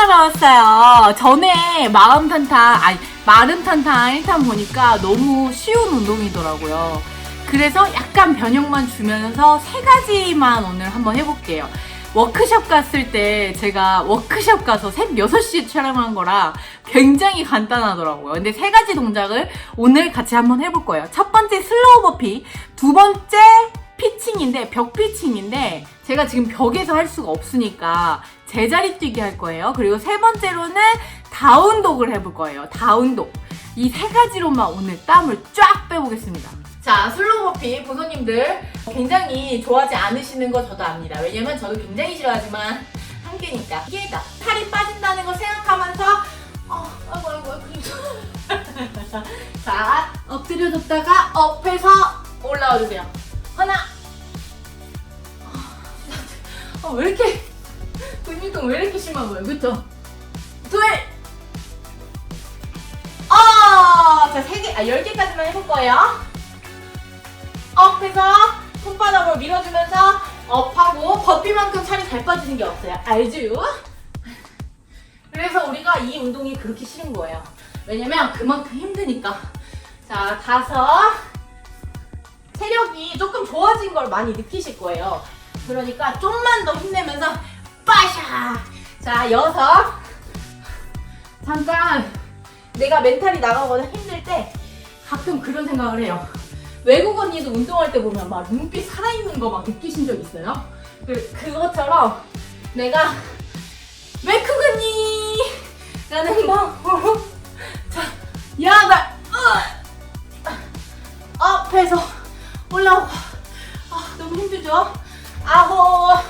운동하러 왔어요. 전에 마음 탄탄, 아니, 마름 탄탄 1탄 보니까 너무 쉬운 운동이더라고요. 그래서 약간 변형만 주면서 세 가지만 오늘 한번 해볼게요. 워크숍 갔을 때 제가 워크숍 가서 새벽 6시에 촬영한 거라 굉장히 간단하더라고요. 근데 세 가지 동작을 오늘 같이 한번 해볼 거예요. 첫 번째 슬로우 버피, 두 번째 피칭인데 벽 피칭인데 제가 지금 벽에서 할 수가 없으니까 제자리 뛰기 할 거예요. 그리고 세 번째로는 다운독을 해볼 거예요. 다운독. 이 세 가지로만 오늘 땀을 쫙 빼보겠습니다. 자, 슬로우 버피 보소님들 굉장히 좋아하지 않으시는 거 저도 압니다. 왜냐면 저도 굉장히 싫어하지만 한계니까. 이게 나 팔이 빠진다는 거 생각하면서 어, 아이고 아이고 아이고. 자, 엎드려졌다가 업해서 올라와 주세요. 하나. 어, 왜 이렇게 근육통 왜 이렇게 심한 거예요? 그쵸? 둘. 어, 자, 세 개, 아, 열 개까지만 해볼 거예요. 업 해서 손바닥으로 밀어주면서 업하고 버피만큼 살이 잘 빠지는 게 없어요. 알죠? 그래서 우리가 이 운동이 그렇게 싫은 거예요. 왜냐면 그만큼 힘드니까. 자, 다섯. 체력이 조금 좋아진 걸 많이 느끼실 거예요. 그러니까 좀만 더 힘내면서 빠샤. 자, 여섯. 잠깐 내가 멘탈이 나가거나 힘들 때 가끔 그런 생각을 해요. 외국 언니도 운동할 때 보면 막 눈빛 살아있는 거 막 느끼신 적 있어요? 그, 그것처럼 내가 왜 크겠니? 라는 마음으로 자, 야, 나, 으! 앞에서 올라오고 아, 너무 힘들죠? 아홉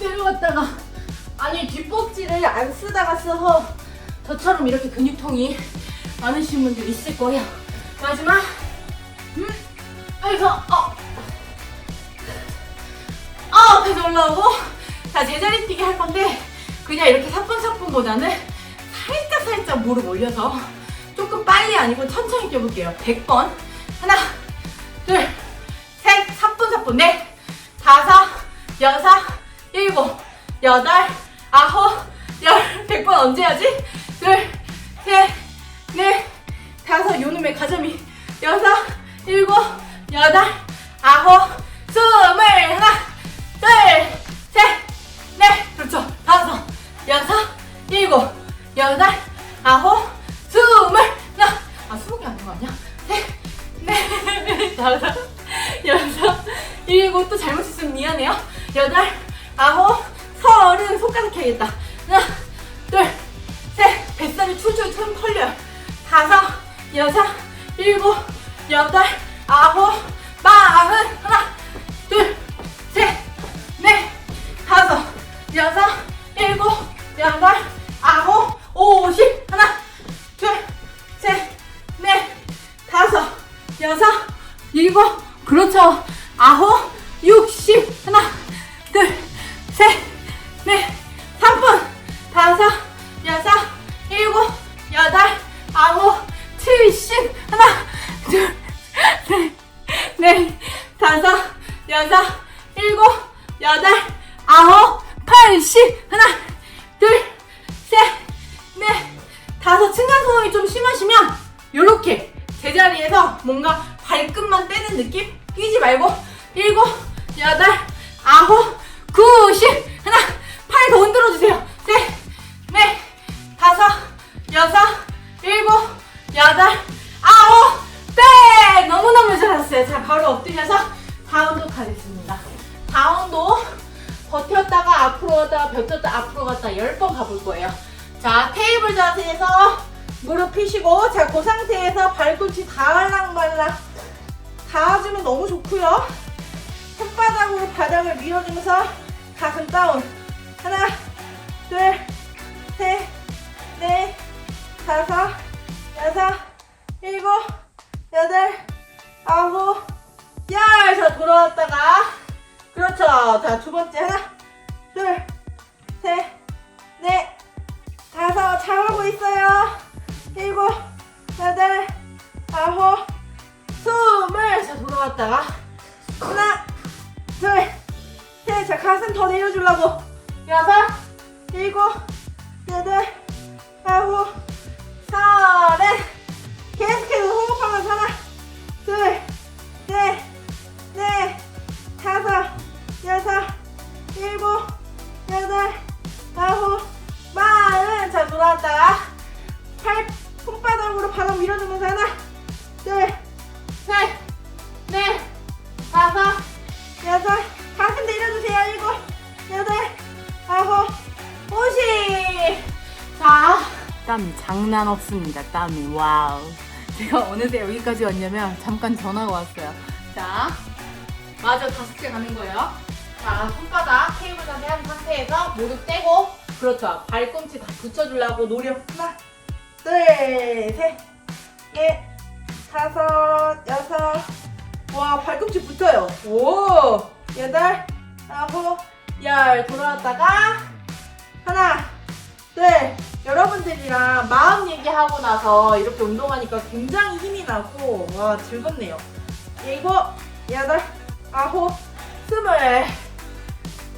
내려갔다가 아니 뒷벅지를 안 쓰다가 써서 저처럼 이렇게 근육통이 많으신 분들 있을 거예요. 마지막. 음, 여기서 어, 어, 앞에서 올라오고. 자 제자리 뛰기 할 건데 그냥 이렇게 사뿐사뿐보다는 살짝 살짝 무릎 올려서 조금 빨리 아니고 천천히 뛰어볼게요. 100번. 하나 둘 셋. 사뿐사뿐. 넷 다섯 여섯 일곱 여덟 아홉 열 100번 언제 하지? 둘 셋 넷 다섯 요 놈의 가점이 여섯 일곱 여덟 아홉 스물 하나 둘 셋 넷. 그렇죠. 다섯 여섯 일곱 여덟 아홉 스물 하나. 아 스무 개 아닌 거 아니야? 셋 넷 다섯 여섯 일곱. 또 잘못 했으면 미안해요. 여덟 아홉 서른 손가락 켜야겠다. 하나 둘 셋. 뱃살이 출출 틈 털려요. 다섯 여섯 일곱 여덟 아홉 마흔. 하나 둘 셋 넷. 다섯 여섯 일곱 여덟 아홉 오십. 하나 둘 셋 넷. 다섯 여섯 일곱. 그렇죠. 아홉 육십. 하나 요렇게 제자리에서 뭔가 발끝만 떼는 느낌? 끼지 말고. 일곱 여덟 아홉 구 십. 하나 팔 더 흔들어 주세요. 셋 넷 다섯 여섯 일곱 여덟 아홉. 백 너무너무 잘하셨어요. 자 바로 엎드려서 다운도 가겠습니다. 다운도 버텼다가 앞으로 갔다가 버텼다 앞으로 갔다 10번 가볼 거예요. 자 테이블 자세에서 무릎 펴시고 자 그 상태에서 발꿈치 다알랑말랑 닿아주면 너무 좋고요. 손바닥으로 바닥을 밀어주면서 가슴 다운. 하나 둘 셋 넷 다섯 여섯 일곱 여덟 아홉 열 자 돌아왔다가 그렇죠. 자 두 번째. 하나 둘 셋 넷. 다섯 잘하고 있어요 일곱 여덟 아홉 스물 자 돌아왔다가 하나 둘 셋 자 가슴 더 내려주려고 여섯 일곱 여덟, 아홉, 서른. 계속해서 호흡하면서 하나, 둘, 셋, 넷, 다섯, 여섯, 일곱, 여덟, 아홉, 마흔. 자, 돌아왔다가 팔 손바닥으로 바닥 밀어주면서 하나, 둘, 셋, 넷, 다섯, 여섯, 가슴 내려주세요. 일곱, 여덟, 아홉, 오십. 자, 땀이 장난 없습니다. 땀이 와우. 제가 어느새 여기까지 왔냐면 잠깐 전화가 왔어요. 자, 마저 다섯 개 가는 거예요. 자, 손바닥 케이블 자세 한 상태에서 무릎 떼고 그렇죠. 발꿈치 다 붙여주려고 노력. 하나, 둘, 셋, 넷, 다섯, 여섯. 와, 발꿈치 붙어요. 오, 여덟, 아홉, 열. 돌아왔다가 하나, 둘. 여러분들이랑 마음 얘기하고 나서 이렇게 운동하니까 굉장히 힘이 나고 와 즐겁네요. 일곱, 여덟, 아홉, 스물.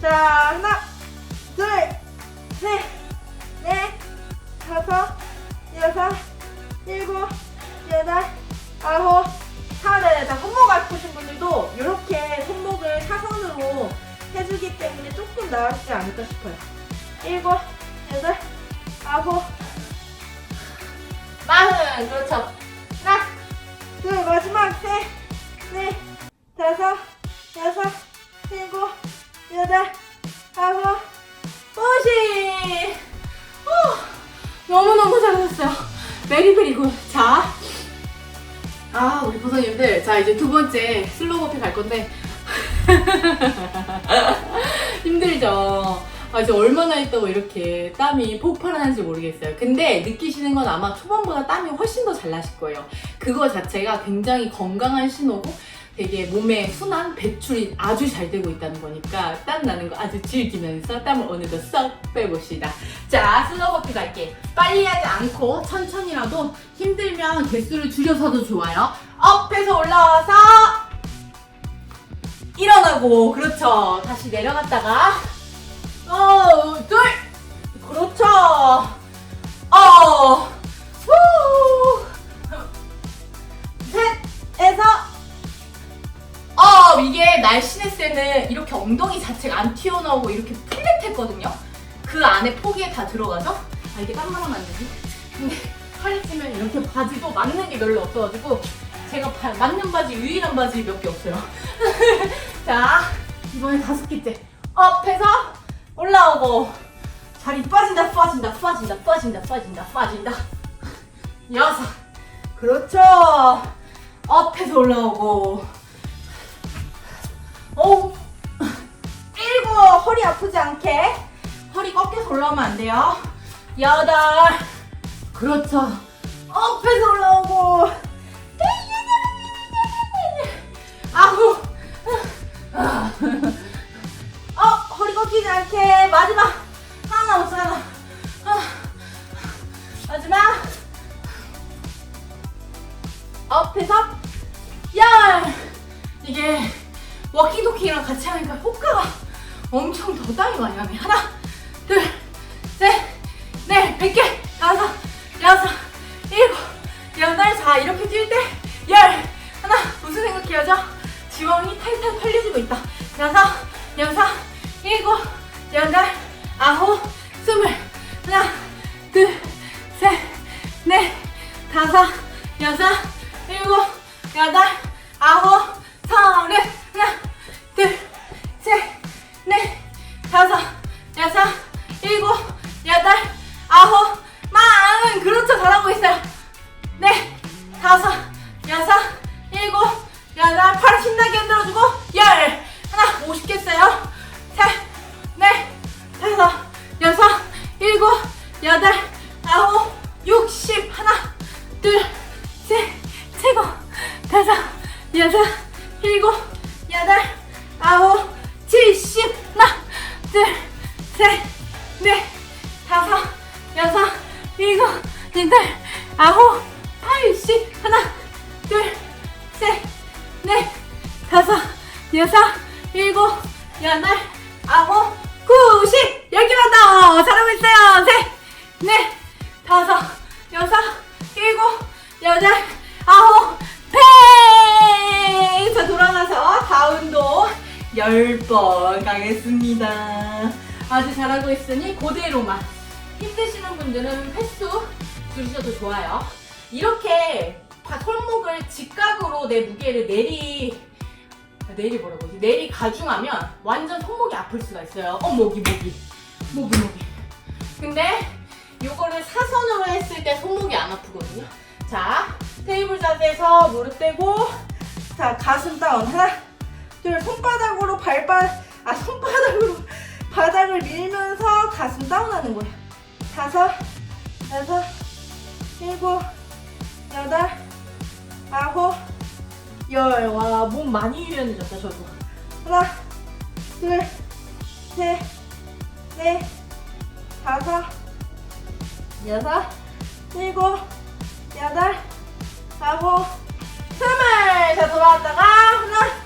자, 하나, 둘, 셋, 넷, 다섯, 여섯, 일곱, 여덟, 아홉, 서른. 자, 손목 아프신 분들도 이렇게 손목을 사선으로 해주기 때문에 조금 나아지지 않을까 싶어요. 일곱, 여덟, 아홉, 마흔. 그렇죠. 하나, 둘, 마지막 셋, 넷, 다섯, 여섯, 일곱, 여덟, 아홉, 오십. 너무너무 잘하셨어요. 베리베리 굿. 자. 아, 우리 보선님들. 자, 이제 두 번째 슬로우 커피 갈 건데. 힘들죠? 아, 이제 얼마나 있다고 이렇게 땀이 폭발하는지 모르겠어요. 근데 느끼시는 건 아마 초반보다 땀이 훨씬 더 잘 나실 거예요. 그거 자체가 굉장히 건강한 신호고 되게 몸의 순환, 배출이 아주 잘 되고 있다는 거니까 땀 나는 거 아주 즐기면서 땀을 어느덧 쏙 빼봅시다. 자, 슬로우 커피 갈게. 빨리 하지 않고 천천히라도 힘들면 개수를 줄여서도 좋아요. 업해서 올라와서 일어나고 그렇죠. 다시 내려갔다가 어, 둘 그렇죠. 어, 후, 셋에서 어, 이게 날씬했을 때는 이렇게 엉덩이 자체가 안 튀어나오고 이렇게 플랫했거든요. 그 안에 포기에 다 들어가죠? 아, 이게 땀바람 안 되지? 근데 팔이 찌면 이렇게 바지도 맞는 게 별로 없어가지고 제가 바- 맞는 바지, 유일한 바지 몇 개 없어요. 자, 이번에 다섯 개째. 업해서 올라오고. 다리 빠진다, 빠진다, 빠진다, 빠진다, 빠진다, 빠진다. 여섯. 그렇죠. 업해서 올라오고. 오. 일곱. 허리 아프지 않게. 허리 꺾여서 올라오면 안 돼요. 여덟. 그렇죠. 업해서 올라오고. 아홉. 어, 허리 꺾이지 않게. 마지막. 하나 남았어, 하나. 아, 마지막. 업해서 열. 이게 워킹토킹이랑 같이 하니까 효과가 엄청 더 땀이 많이 나네. 하나, 둘, 셋, 넷, 백 개, 다섯, 여섯, 일곱, 여덟. 자, 이렇게 뛸 때 열. 하나, 무슨 생각해야죠? 지원이 탈탈 털려지고 있다. 여섯, 여섯, 일곱, 여덟, 아홉, 스물. 하나, 둘, 셋, 넷, 다섯, 여섯, 일곱, 여덟, 아홉, 서른. 하나, 둘, 셋, 넷, 다섯, 여섯, 일곱, 여덟, 아홉, 마흔. 그렇죠. 잘하고 있어요. 네, 다섯, 여섯, 일곱, 여덟, 팔 신나게 흔들어주고, 열. 하나, 오십 개 했어요. 셋, 넷, 다섯, 여섯, 일곱, 여덟, 아홉, 육십. 하나, 둘, 셋, 최고. 다섯, 여섯, 10번 가겠습니다. 아주 잘하고 있으니 그대로만. 힘드시는 분들은 횟수 줄이셔도 좋아요. 이렇게 바- 손목을 직각으로 내 무게를 내리 내리 뭐라고 하지? 내리 가중하면 완전 손목이 아플 수가 있어요. 어 목이 목이 목이 목이. 근데 요거를 사선으로 했을 때 손목이 안 아프거든요. 자 테이블 자세에서 무릎 떼고 자, 가슴 다운. 하나, 둘, 손바닥으로 발바, 아, 손바닥으로 바닥을 밀면서 가슴 다운하는 거예요. 다섯, 여섯, 일곱, 여덟, 아홉, 열. 와 몸 많이 유연해졌다 저도. 하나, 둘, 셋, 넷, 다섯, 여섯, 일곱, 여덟, 아홉, 스물. 자, 돌아왔다가 하나, 둘,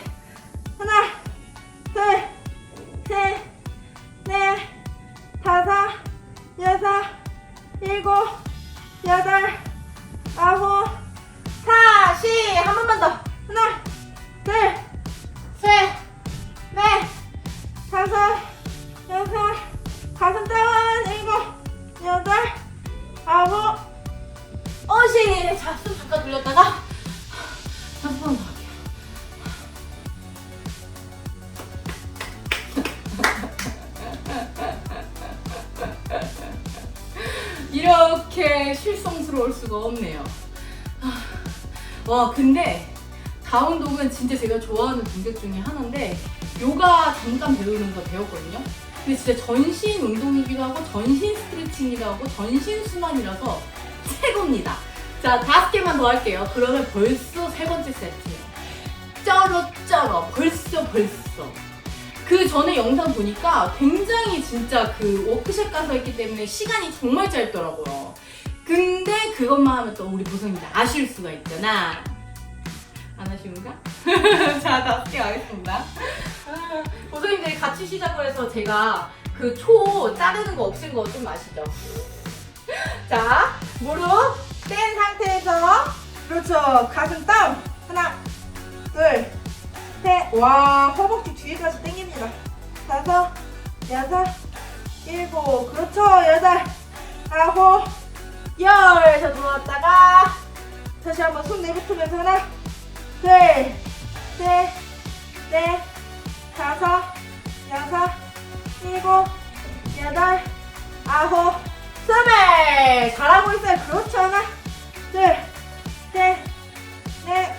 오십. 자, 숨 잠깐 돌렸다가 한번 더. 이렇게 실성스러울 수가 없네요. 아, 와, 근데 다운독은 진짜 제가 좋아하는 동작 중에 하나인데 요가 잠깐 배우는 거 배웠거든요. 근데 진짜 전신 운동이기도 하고 전신 스트레칭이기도 하고 전신 순환이라서 최고입니다. 자, 다섯 개만 더 할게요. 그러면 벌써 세 번째 세트예요. 쩔어 쩔어 벌써 벌써. 그 전에 영상 보니까 굉장히 진짜 그 워크숍 가서 했기 때문에 시간이 정말 짧더라고요. 근데 그것만 하면 또 우리 보성님들 아실 수가 있잖아. 안 아쉬운가? 자, 다섯 개 가겠습니다. 아, 보성님들이 같이 시작을 해서 제가 그 초 자르는 거 없앤 거 좀 아시죠? 자, 무릎 뗀 상태에서 그렇죠. 가슴 다운. 하나, 둘, 셋. 와, 허벅지 뒤에까지 당깁니다. 다섯, 여섯, 일곱. 그렇죠. 여덟, 아홉, 열. 자, 들어왔다가 다시 한번 손 내뱉으면서 하나, 둘, 셋, 넷, 다섯, 여섯, 일곱, 여덟, 아홉, 스물 잘하고 있어요 그렇죠 하나 둘 셋 넷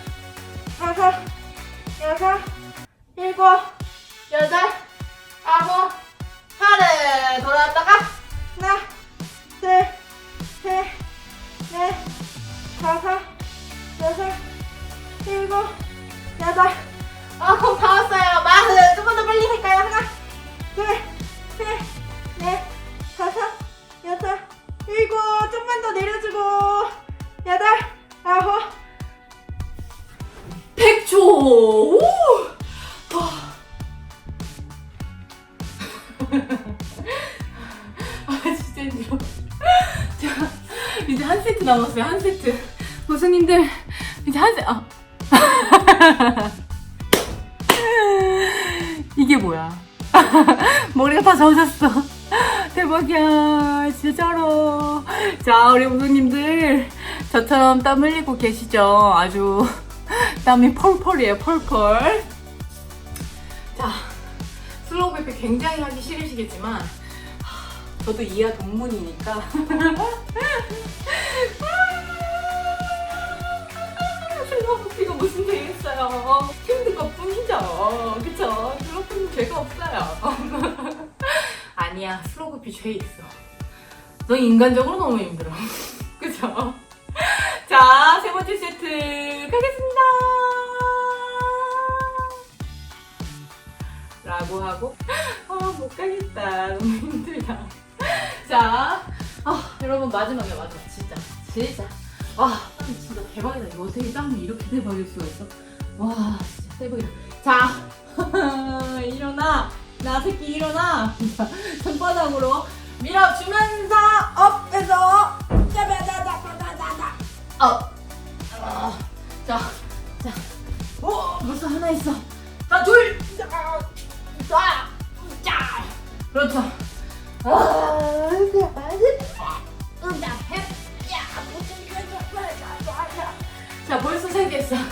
다섯 여섯 일곱 여덟 아홉 하나 돌아왔다가 하나 둘 셋 넷 다섯 여섯 일곱 여덟. 아홉 다 왔어요. 마흔. 조금 더 빨리 할까요? 하나 둘 셋 넷 다섯 여섯, 일곱, 좀만 더 내려주고, 여덟, 아홉, 100초! 오! 아, 진짜 힘들어. 자, 이제 한 세트 남았어요, 한 세트. 고수님들, 이제 한 세트, 아. 이게 뭐야? 머리가 다 젖었어. 대박이야. 진짜 쩔어. 자, 우리 고수님들, 저처럼 땀 흘리고 계시죠? 아주 땀이 펄펄이에요, 펄펄. 자, 슬로우 베이비 굉장히 하기 싫으시겠지만, 하, 저도 이하 동문이니까. 슬로우 베이비가 무슨 죄 있어요? 힘든 것 뿐이죠. 그쵸? 슬로우 베이비 죄가 없어요. 아니야, 슬로우 베이비 죄 있어. 너 인간적으로 너무 힘들어. 그쵸? 자, 세 번째 세트 가겠습니다. 라고 하고, 아, 못 가겠다. 너무 힘들다. 자, 아, 여러분, 마지막이야, 마지막. 진짜. 진짜. 와, 땀 진짜 대박이다. 이거 어떻게 땀이 이렇게 대박일 수가 있어? 와, 진짜 대박이다. 자, 일어나. 나 새끼 일어나. 손바닥으로 밀어주면서 업해서 업. 어. 자, 자. 오, 벌써 하나 있어. 자, 둘. 자, 자, 자. 그렇죠. 아, 자, 벌써 세개 했어.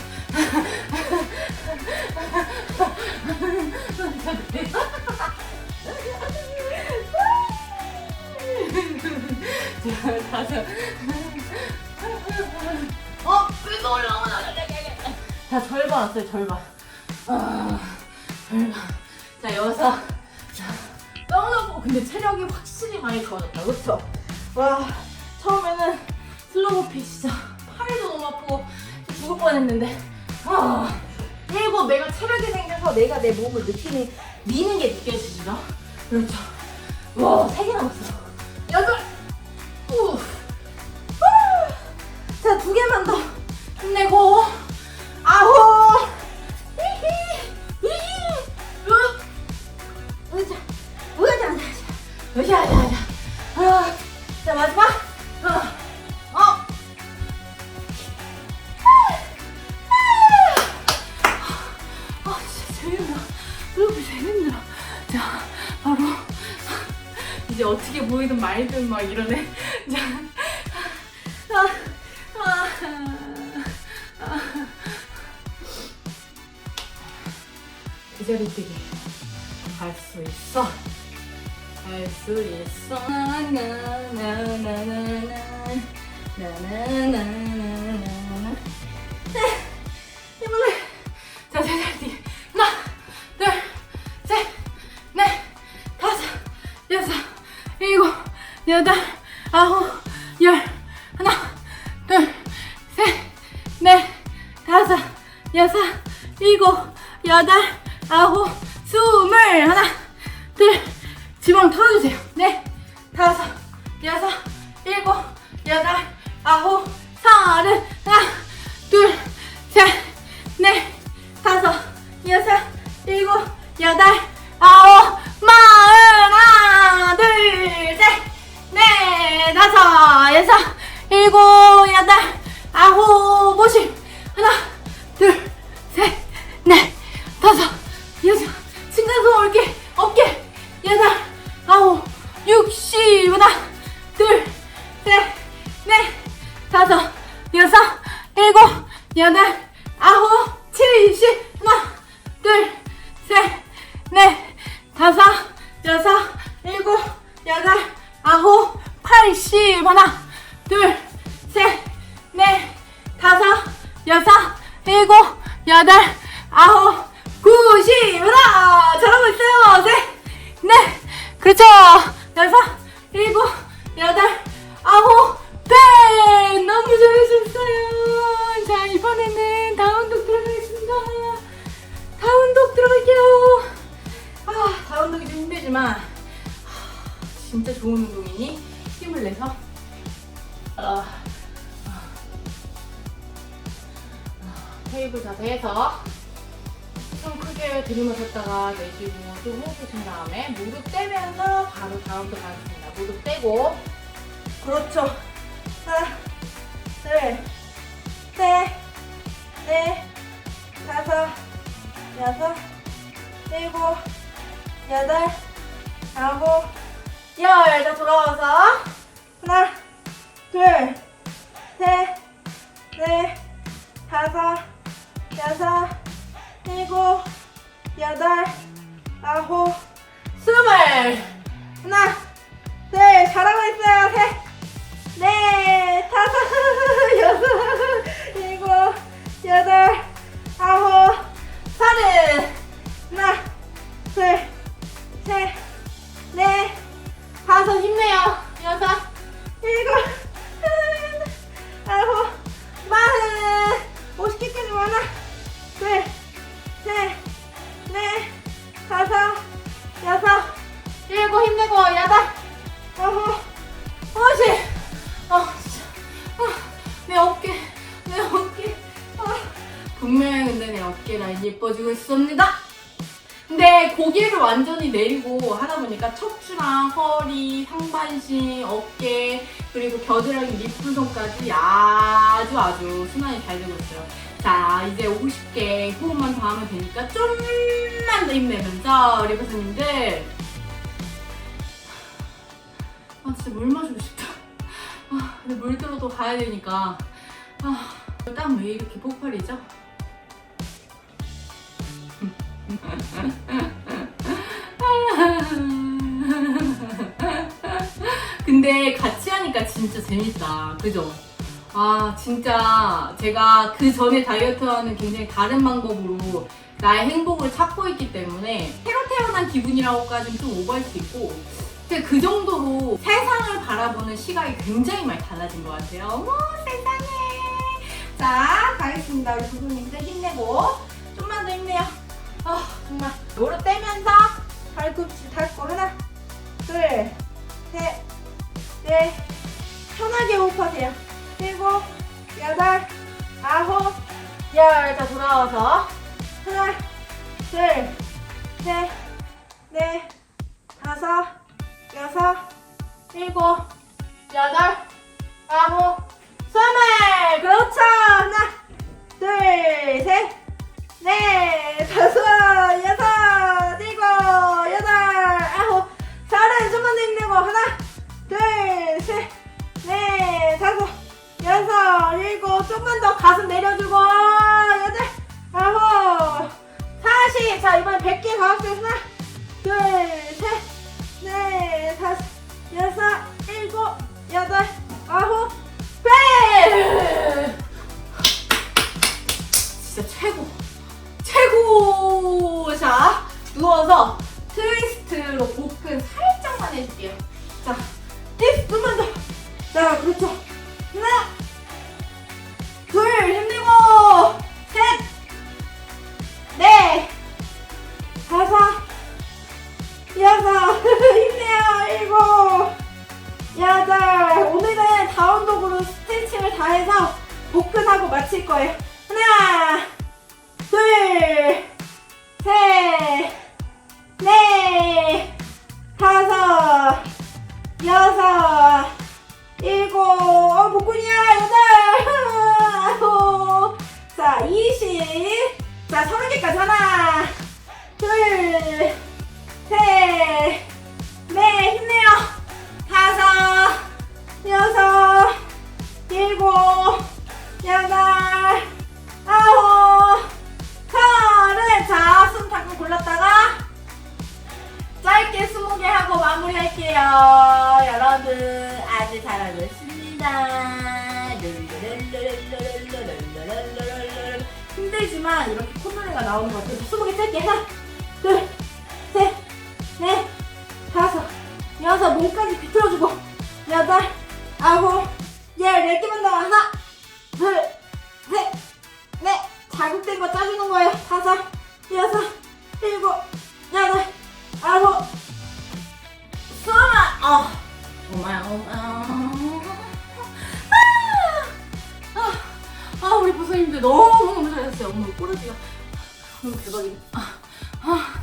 자, 다섯. 어, 그래도 올라오나? 자, 절반 왔어요, 절반. 아, 절반. 자, 여섯. 자, 너무너무, 근데 체력이 확실히 많이 좋아졌다, 그쵸? 와, 처음에는 슬로우피 진짜 팔도 너무 아프고 죽을 뻔 했는데, 아, 일곱 내가 체력이 생겨서 내가 내 몸을 느끼는, 미는 게 느껴지죠? 그렇죠. 와, 세 개 남았어. 여덟. 우. 두 개만 더 힘내고. 아홉 히히! 히히! 으! 으자 으자 으자 으자. 으자 아, 자 마지막. 어, 어. 아 어떻게 보이든 말든 막 이러네. 자 뛰기 할수 있어. 할 수 있어. 나나나나나나 나나나나나나 네 이번에 자 뛰기 하나 둘셋넷 다섯 여섯 일곱 여덟 아홉 열 하나 둘셋넷 다섯 여섯 일곱 여덟 아홉 스물 하나 둘 지방 털어주세요. 네 다섯 여섯 일곱 여덟 아홉 서른 하나 둘 셋 넷 다섯 여섯 일곱 여덟 아홉 마흔 하나 둘 셋 넷 다섯 여섯 일곱 여덟 아홉 오십 하나 둘 셋 넷 다섯 여섯 층간소음 올게 어깨 여덟 아홉 육 십. 하나 둘 셋 넷 다섯 여섯 일곱 여덟 아홉 칠십. 하나 둘 셋 넷 다섯 여섯 일곱 여덟 아홉 팔십. 하나 둘 셋 넷 다섯 여섯 일곱 여덟 그렇죠. 여섯 일곱 여덟 아홉 백! 너무 잘하셨어요. 자 이번에는 다운독 들어가겠습니다. 다운독 들어갈게요. 아 다운독이 좀 힘들지만 하, 진짜 좋은 운동이니? 힘을 내서? 아, 테이블 자세에서 들이마셨다가 내쉬고 좀 호흡 준 다음에 무릎 떼면서 바로 다운도 가겠습니다. 무릎 떼고 그렇죠. 하나, 둘, 셋, 넷, 다섯, 여섯, 일곱, 여덟, 아홉, 열. 자 돌아와서 하나, 둘, 셋, 넷, 다섯, 여섯, 일곱, 여덟, 아홉, 스물. 하나, 둘, 잘하고 있어요. 셋, 넷, 다섯, 여섯, 일곱, 여덟, 아홉, 서른. 하나, 둘, 셋, 넷, 다섯, 보니까 척추랑 허리, 상반신, 어깨 그리고 겨드랑이 밑부분까지 아주 아주 순환이 잘 되고 있어요. 자 이제 50개 호흡만 더 하면 되니까 좀만 더 힘내면서 우리 교수님들 아 진짜 물 마시고 싶다. 아 근데 물 들어도 가야 되니까 아 땀 왜 이렇게 폭발이죠? 근데 같이 하니까 진짜 재밌다. 그죠? 아, 진짜 제가 그 전에 다이어트와는 굉장히 다른 방법으로 나의 행복을 찾고 있기 때문에 새로 태어난 기분이라고까지는 좀 오버할 수 있고 근데 그 정도로 세상을 바라보는 시각이 굉장히 많이 달라진 것 같아요. 어머, 세상에. 자, 가겠습니다. 우리 부부님들 힘내고 좀만 더 힘내요. 아, 정말. 무릎 떼면서 발꿈치 닫고 하나, 둘, 셋, 넷, 편하게 호흡하세요. 일곱, 여덟, 아홉, 열. 자, 돌아와서. 하나, 둘, 셋, 넷, 다섯, 여섯, 일곱, 여덟, 아홉, 스물. 그렇죠. 하나, 둘, 셋, 넷, 다섯, 여섯, 힘내고. 하나, 둘, 셋, 넷, 다섯, 여섯, 일곱, 좀만 더 가슴 내려주고, 여덟, 아홉, 사십. 자, 이번엔 100개 더 할게요. 하나, 둘, 셋, 넷, 다섯, 여섯, 일곱, 여덟, 아홉, 백! 진짜 최고. 최고! 자, 누워서 트위스트로 복근 살 짝만 해줄게요. 자, 힙, 좀만 더. 자, 그렇죠. 하나, 둘, 힘내고, 셋, 넷, 다섯, 여섯, 힘내요, 일곱, 여덟. 오늘은 다운독으로 스트레칭을 다 해서 복근하고 마칠 거예요. 하나, 둘, 셋, 넷, 다섯, 여섯, 일곱, 어, 복근이야, 여덟, 아홉, 자, 이십, 자, 서른 개까지 하나, 오마 오마. 아, 아, 아, 우리 부서님들 너무 너무 잘했어요. 어머 꼬르지가 너무 대박이다. 아, 아,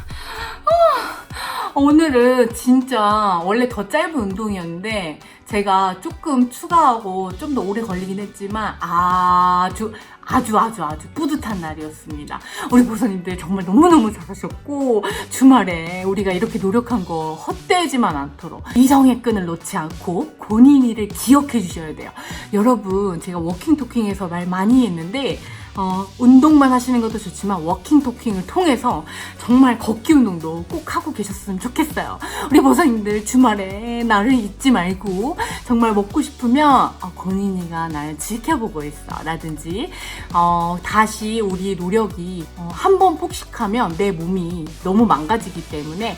아. 오늘은 진짜 원래 더 짧은 운동이었는데 제가 조금 추가하고 좀 더 오래 걸리긴 했지만 아주 아주 아주 아주 뿌듯한 날이었습니다. 우리 보선님들 정말 너무너무 잘하셨고 주말에 우리가 이렇게 노력한 거 헛되지만 않도록 이성의 끈을 놓지 않고 본인이를 기억해 주셔야 돼요. 여러분 제가 워킹 토킹에서 말 많이 했는데 어, 운동만 하시는 것도 좋지만 워킹 토킹을 통해서 정말 걷기 운동도 꼭 하고 계셨으면 좋겠어요. 우리 보사님들 주말에 나를 잊지 말고 정말 먹고 싶으면 어, 권인이가 날 지켜보고 있어 라든지 어, 다시 우리의 노력이 어, 한번 폭식하면 내 몸이 너무 망가지기 때문에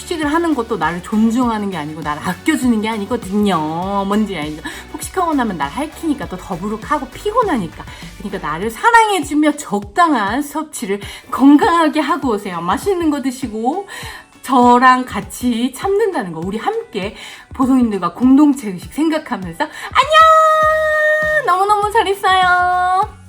폭식을 하는 것도 나를 존중하는 게 아니고 나를 아껴주는 게 아니거든요. 뭔지 알죠? 폭식하고 나면 날 핥히니까 또 더부룩하고 피곤하니까. 그러니까 나를 사랑해주며 적당한 섭취를 건강하게 하고 오세요. 맛있는 거 드시고 저랑 같이 참는다는 거 우리 함께 보성님들과 공동체 의식 생각하면서 안녕! 너무너무 잘했어요.